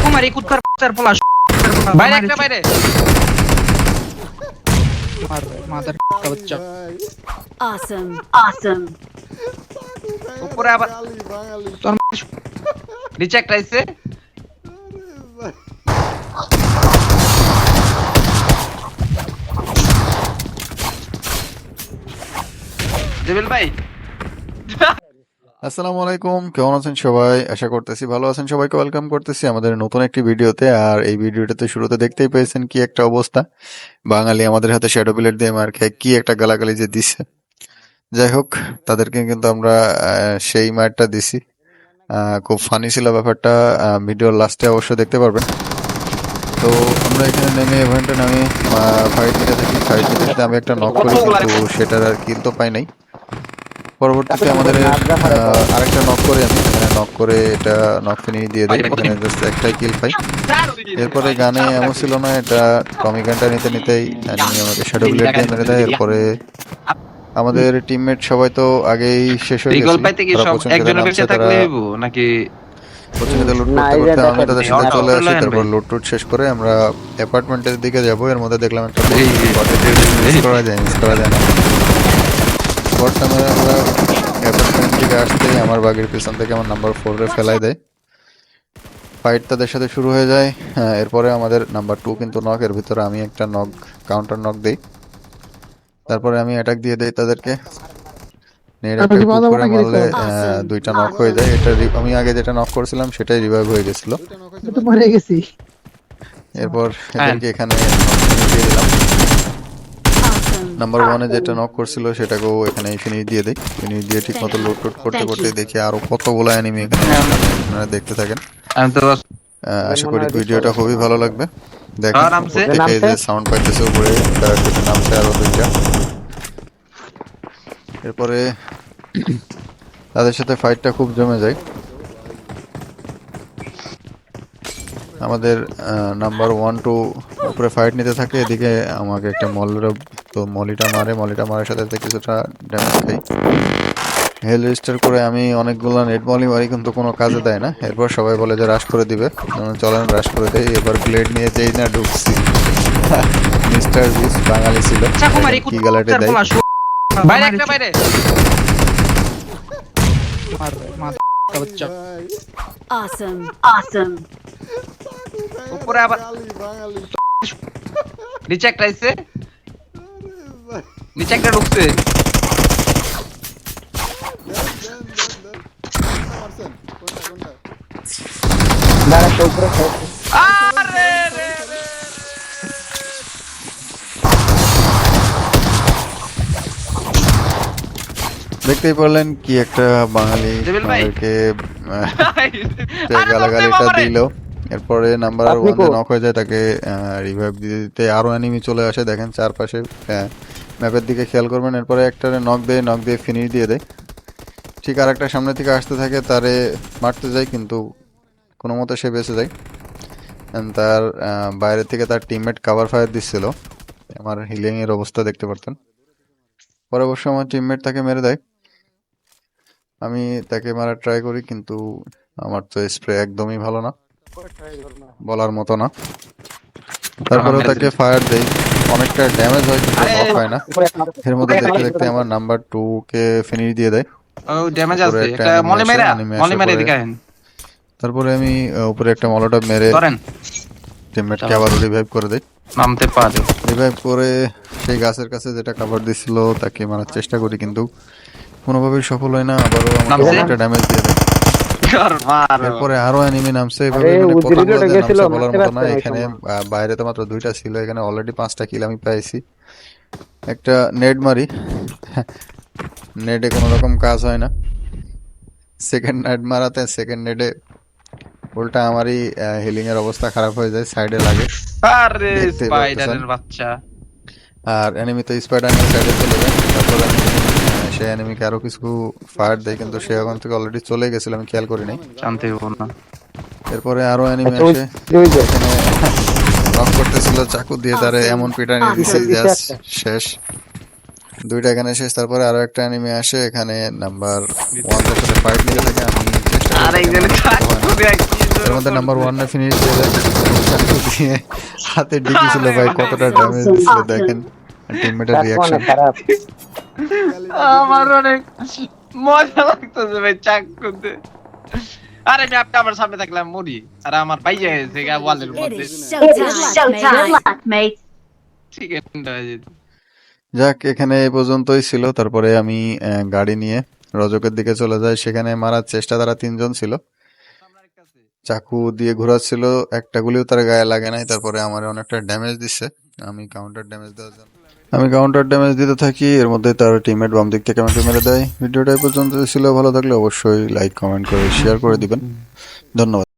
চাকু মারি কুত্তার বাচ্চার পোলা বাইরে একটা বাইরে মার মাদার বাচ্চা Awesome. Awesome. উপরে আবার তোর নিচে একটা আইছে জেবিল ভাই আসসালামু আলাইকুম, কেমন আছেন সবাই? আশা করতেছি ভালো আছেন। সবাইকে ওয়েলকাম করতেছি আমাদের নতুন একটি ভিডিওতে। আর এই ভিডিওটাতে শুরুতে দেখতেই পেয়েছেন কি একটা অবস্থা। বাঙালি আমাদের হাতে শ্যাডো বিলেট দিয়ে মার খেয়ে কি একটা গালাগালি যে দিছে। যাই হোক, তাদেরকে কিন্তু আমরা সেই মারটা দিছি। খুব ফানি ছিল ব্যাপারটা। ভিডিওর লাস্টে অবশ্যই দেখতে পারবেন। তো আমরা এখানে নেমে ইভেন্টে নামে। ফাইট নিতে থাকি। ফাইট নিতে আমি একটা নক করি, কিন্তু সেটার আর কিল তো পাই নাই। পরবর্তীতে আমাদের আরেকটা নক করে আমি। এখানে নক করে এটা নক ফিনিশ দিয়ে দিই। এখানে জাস্ট একটাই কিল পাই এরপরে গানে এমন ছিল না এটা টমি গানটা নিতে নিতেই আমি আমাকে শ্যাডো ব্লেড দিয়ে মেরে দেয়। এরপরে আমাদের টিমমেট সবাই তো আগেই শেষ হয়ে গেছে। পাইতে কি সব একজনের তারা থাকলে নাকি পছন্দের লুট করতে করতে আমি তাদের সাথে চলে আসি তারপর ভাই। লুট টুট শেষ করে আমরা অ্যাপার্টমেন্টের দিকে যাব। এর মধ্যে দেখলাম একটা করা যায় মিস করা যায় না। বর্তমানে আমরা অ্যাপার্টমেন্ট থেকে আসতেই আমার বাগের পিছন থেকে আমার নাম্বার ফোরে ফেলাই দেয়। ফাইট তাদের সাথে শুরু হয়ে যায়। হ্যাঁ, এরপরে আমাদের নাম্বার টু কিন্তু নক এর ভিতরে আমি একটা নক কাউন্টার নক দিই। তারপরে আমি অ্যাটাক দিয়ে দেই তাদেরকে। করে মারলে দুইটা নক হয়ে যায়। এটা আমি আগে যেটা নক করেছিলাম সেটাই রিভাইভ হয়ে গেছিল। মরে গেছি। এরপর হ্যাঁ। এদেরকে এখানে দিয়ে দিলাম। Awesome. নাম্বার ওয়ানে যেটা নক করছিল সেটাকেও এখানে ফিনিশ দিয়ে দিই। ফিনিশ দিয়ে ঠিক মতো লুট টুট করতে করতে দেখি আরও কতগুলো অ্যানিমি এখানে আপনারা দেখতে থাকেন। আমি তো আশা করি ভিডিওটা খুবই ভালো লাগবে। দেখেন যে সাউন্ড পাইতেছে উপরে তার নামছে দুইটা। এরপরে তাদের সাথে ফাইটটা খুব জমে যায়। আমাদের নাম্বার ওয়ান টু উপরে ফাইট নিতে থাকে এদিকে আমাকে একটা মলের তো মলিটা মারে মলিটা মারার সাথে সাথে কিছুটা ড্যামেজ খাই। হেল রেজিস্টার করে আমি অনেকগুলো নেট মলি মারি কিন্তু কোনো কাজে দেয় না। এরপর সবাই বলে যে রাশ করে দিবে। চলেন রাশ করে দেয় এবার ব্লেড নিয়ে যেই না ঢুকছি। মিস্টার বিস বাঙালি ছিল। কি গালাটে দেয়? বাইরে একটা বাইরে। মার বাচ্চা. উপরে আবার নিচে একটা আইছে নিচে একটা ঢুকছে দাঁড়া তো উপরে খাই। আরে রে রে। দেখতেই পারলেন কি একটা বাঙালি গালাগালিটা দিল এরপরে নাম্বার ওয়ান? নক হয়ে যায় তাকে রিভাইভ দিতে আরও অ্যানিমি চলে আসে দেখেন চারপাশে ম্যাপের দিকে খেয়াল করবেন, এরপরে একটা নক দেয় নক দিয়ে ফিনিশ দিয়ে দেয়। ঠিক আর একটা সামনে থেকে আসতে থাকে, তারে মারতে যায়, কিন্তু কোনো মতে সে বেঁচে যায়। তার বাইরে থেকে তার টিমমেট কাভার ফায়ার দিচ্ছিল। আমার হিলিং এর অবস্থা দেখতে পারতেন। পরে অবশ্য আমার টিমমেট তাকে মেরে দেয়। আমি তাকে মারার ট্রাই করি, কিন্তু আমার তো স্প্রে একদমই ভালো না। বলার মতো না। তারপরে তাকে ফায়ার দেই। অনেকটা ড্যামেজ হয় কিন্তু নক হয় না। উপরে একটা এর মধ্যে দেখতে দেখতে আমার নাম্বার টু কে ফিনিশ দিয়ে দেয়। ও ড্যামেজ আছে। একটা একটা মলে মেরা মলে মেরে এদিকে আহেন। তারপরে আমি উপরে একটা মলোটপ মেরে ধরেন। টিমমেটকে আবার রিভাইভ করে দেই। নামতে পারে। রিভাইভ করে সেই গাছের কাছে যেটা কাভার দিছিল তাকে মারার চেষ্টা করি কিন্তু কোনোভাবেই সফল হয় না। আবারও আমাকে? একটা ড্যামেজ দিয়ে দেয়। এরপরে আরও এনিমি নামছে এভাবে মানে বলার মতো না এখানে বাইরে তো মাত্র দুইটা ছিল এখানে অলরেডি পাঁচটা কিল আমি পাইছি। একটা নেট মারি। নেটে কোনো রকম কাজ হয় না। সেকেন্ড নেট মারাতে সেকেন্ড নেটে উল্টা আমারই হিলিং এর অবস্থা খারাপ হয়ে যায় সাইডে লাগে। আরে স্পাইডারের বাচ্চা। আর এনিমি তো স্পাইডার সাইডে চলে যায়। এনিমিকে আরও কিছু ফায়ার দেয় কিন্তু সে ওখান থেকে অলরেডি চলে গেছিল আমি খেয়াল করি নাই জানতে হব না। এরপরে আরও আসে। যে, এখানে নক করতেছিল চাকু দিয়ে তারে এমন পিটানি দিছে Awesome. জাস্ট শেষ। দুইটা এখানে শেষ তারপরে আরও একটা এনিমি আসে এখানে নাম্বার ওয়ান সাথে ফাইট নিতে থাকে আমি চেষ্টা আর একজন চাকু দিয়ে কি এর মধ্যে নাম্বার? ওয়ান ফিনিশ দিয়ে দেয় চাকু দিয়ে হাতে ডিকি ছিল ভাই কতটা ড্যামেজ দিছিল দেখেন। টিমমেটের রিয়াকশন খারাপ আমার অনেক মজা লাগতেছে ভাই চাকুতে আরে আমি আপনি আমার সামনে থাকলাম মরি আর আমার গা ওয়ালের মধ্যে। হয়ে যেত। যাক এখানে এই পর্যন্তই ছিল। তারপরে আমি গাড়ি নিয়ে রজকের দিকে চলে যাই। সেখানে মারার চেষ্টা তারা তিনজন ছিল। চাকু দিয়ে ঘোরাচ্ছিল। একটা গুলিও তার গায়ে লাগে নাই। তারপরে আমার অনেকটা ড্যামেজ দিচ্ছে আমি কাউন্টার ড্যামেজ দেওয়ার জন্য। আমি কাউন্টার ড্যামেজ দিতে থাকি, এর মধ্যে তার টিমমেট বাম দিক থেকে আমাকে মেরে দেয়। ভিডিওটা পর্যন্ত ছিল, ভালো থাকলে অবশ্যই লাইক কমেন্ট করে শেয়ার করে দিবেন। ধন্যবাদ।